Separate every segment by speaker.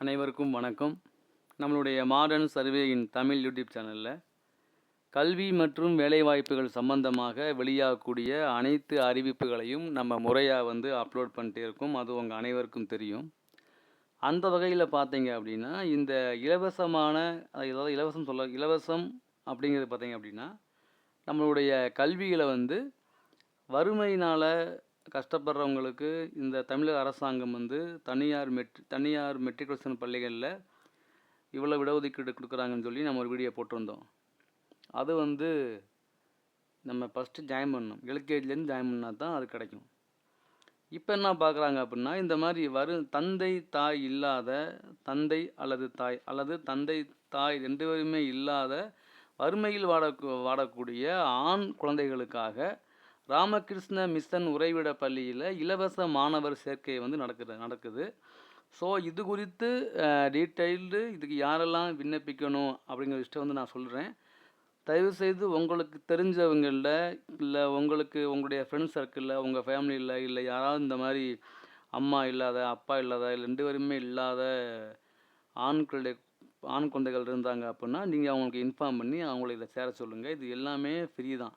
Speaker 1: அனைவருக்கும் வணக்கம். நம்மளுடைய மாடர்ன் சர்வேயின் தமிழ் யூடியூப் சேனலில் கல்வி மற்றும் வேலைவாய்ப்புகள் சம்பந்தமாக வெளியாகக்கூடிய அனைத்து அறிவிப்புகளையும் நம்ம முறையாக வந்து அப்லோட் பண்ணிட்டே இருக்கோம். அது உங்கள் அனைவருக்கும் தெரியும். அந்த வகையில் பார்த்தீங்க அப்படின்னா இந்த இலவசமான அதாவது இலவசம் சொல்ல இலவசம் அப்படிங்கிறது பார்த்தீங்க அப்படின்னா நம்மளுடைய கல்வியில் வந்து வறுமையினால் கஷ்டப்படுறவங்களுக்கு இந்த தமிழக அரசாங்கம் வந்து தனியார் மெட்ரி தனியார் மெட்ரிகுலேஷன் பள்ளிகளில் இவ்வளோ இடஒதுக்கீடு கொடுக்குறாங்கன்னு சொல்லி நம்ம ஒரு வீடியோ போட்டிருந்தோம். அது வந்து நம்ம ஃபஸ்ட்டு ஜாயின் பண்ணணும். எல்கேஜிலேருந்து ஜாயின் பண்ணால் தான் அது கிடைக்கும். இப்போ என்ன பார்க்குறாங்க அப்படின்னா இந்த மாதிரி வரும் தந்தை தாய் இல்லாத தந்தை அல்லது தாய் அல்லது தந்தை தாய் ரெண்டு பேருமே இல்லாத வறுமையில் வாட வாடக்கூடிய ஆண் குழந்தைகளுக்காக ராமகிருஷ்ண மிஷன் உறைவிட பள்ளியில் இலவச மாணவர் சேர்க்கை வந்து நடக்குது நடக்குது. ஸோ இது குறித்து டீட்டெயில்டு இதுக்கு யாரெல்லாம் விண்ணப்பிக்கணும் அப்படிங்கிற விஷயம் வந்து நான் சொல்கிறேன் தயவுசெய்து உங்களுக்கு தெரிஞ்சவங்களில் இல்லை உங்களுக்கு உங்களுடைய ஃப்ரெண்ட்ஸ் சர்க்கிளில் உங்கள் ஃபேமிலியில் இல்லை யாராவது இந்த மாதிரி அம்மா இல்லாத அப்பா இல்லாத இல்லை ரெண்டு பேருமே இல்லாத ஆண்களுடைய ஆண் குழந்தைகள் இருந்தாங்க அப்படின்னா நீங்கள் அவங்களுக்கு இன்ஃபார்ம் பண்ணி அவங்கள இதில் சேர சொல்லுங்கள் இது எல்லாமே ஃப்ரீ தான்.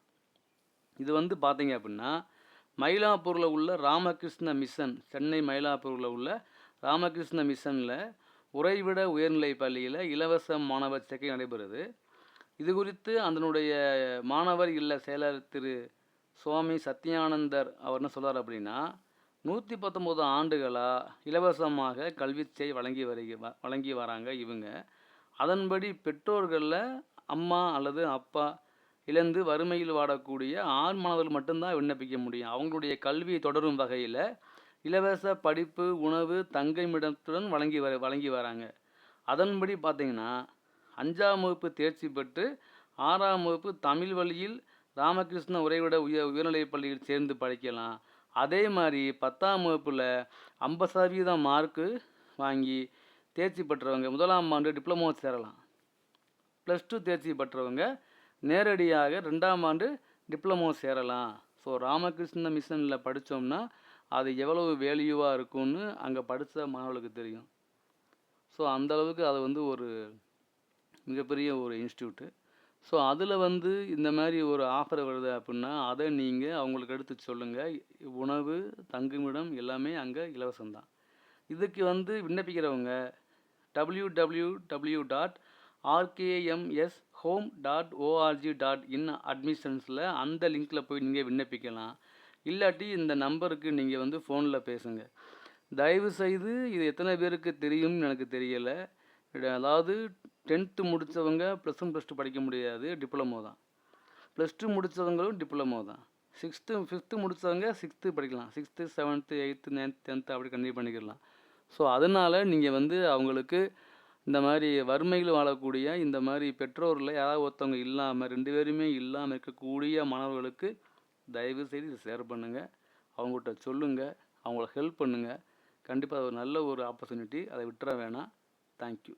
Speaker 1: இது வந்து பார்த்தீங்க அப்படின்னா மயிலாப்பூரில் உள்ள ராமகிருஷ்ண மிஷன் சென்னை மயிலாப்பூரில் உள்ள ராமகிருஷ்ண மிஷனில் உறைவிட உயர்நிலை பள்ளியில் இலவச மாணவர் சேர்க்கை நடைபெறுது. இது குறித்து அதனுடைய மாணவர் இல்ல செயலர் திரு சுவாமி சத்யானந்தர் அவர் என்ன சொல்கிறார் அப்படின்னா நூற்றி பத்தொம்போது ஆண்டுகளாக இலவசமாக கல்விச்சை வழங்கி வருகி வ- வழங்கி வராங்க இவங்க. அதன்படி பெற்றோர்களில் அம்மா அல்லது அப்பா இழந்து வறுமையில் வாடக்கூடிய ஆண் மாணவர்கள் மட்டும்தான் விண்ணப்பிக்க முடியும். அவங்களுடைய கல்வியை தொடரும் வகையில் இலவச படிப்பு உணவு தங்குமிடத்துடன் வழங்கி வர வழங்கி வராங்க. அதன்படி பார்த்திங்கன்னா அஞ்சாம் வகுப்பு தேர்ச்சி பெற்று ஆறாம் வகுப்பு தமிழ் வழியில் ராமகிருஷ்ண உறைவிட உயர் உயர்நிலைப் பள்ளியில் சேர்ந்து படிக்கலாம். அதே மாதிரி பத்தாம் வகுப்பில் ஐம்பது சதவீதம் மார்க்கு வாங்கி தேர்ச்சி பெற்றவங்க முதலாம் ஆண்டு டிப்ளமோ சேரலாம். ப்ளஸ் டூ தேர்ச்சி பெற்றவங்க நேரடியாக ரெண்டாம் ஆண்டு டிப்ளமோ சேரலாம். ஸோ ராமகிருஷ்ண மிஷனில் படித்தோம்னா அது எவ்வளவு வேல்யூவாக இருக்கும்னு அங்கே படித்த மாணவர்களுக்கு தெரியும். ஸோ அந்த அளவுக்கு அது வந்து ஒரு மிகப்பெரிய ஒரு இன்ஸ்டியூட்டு. ஸோ அதில் வந்து இந்த மாதிரி ஒரு ஆஃபர் வருது அப்படின்னா அதை நீங்கள் அவங்களுக்கு எடுத்து சொல்லுங்கள் உணவு தங்குமிடம் எல்லாமே அங்கே இலவசம்தான். இதுக்கு வந்து விண்ணப்பிக்கிறவங்க W W W dot RKMS home dot ORG dot in அட்மிஷன்ஸில் அந்த லிங்க்கில் போய் நீங்கள் விண்ணப்பிக்கலாம். இல்லாட்டி இந்த நம்பருக்கு நீங்கள் வந்து ஃபோனில் பேசுங்க. தயவு செய்து இது எத்தனை பேருக்கு தெரியும்னு எனக்கு தெரியலை. அதாவது டென்த்து முடித்தவங்க ப்ளஸ் ஒன் ப்ளஸ் டூ படிக்க முடியாது. டிப்ளமோ தான். ப்ளஸ் டூ முடித்தவங்களும் டிப்ளமோ தான். சிக்ஸ்த்து ஃபிஃப்த்து முடித்தவங்க சிக்ஸ்த்து படிக்கலாம். Sixth seventh eighth ninth tenth அப்படி கண்டினியூ பண்ணிக்கலாம். ஸோ அதனால் நீங்கள் வந்து அவங்களுக்கு இந்த மாதிரி வறுமையில் வாழக்கூடிய இந்த மாதிரி பெற்றோரில் யாராவது ஒருத்தவங்க இல்லாமல் ரெண்டு பேருமே இல்லாமல் இருக்கக்கூடிய மாணவர்களுக்கு தயவு செய்து இதை ஷேர் பண்ணுங்கள் அவங்ககிட்ட சொல்லுங்கள் அவங்கள ஹெல்ப் பண்ணுங்கள் கண்டிப்பாக அது ஒரு நல்ல ஒரு ஆப்பர்ச்சுனிட்டி அதை விட்டுற வேணாம். தேங்க்யூ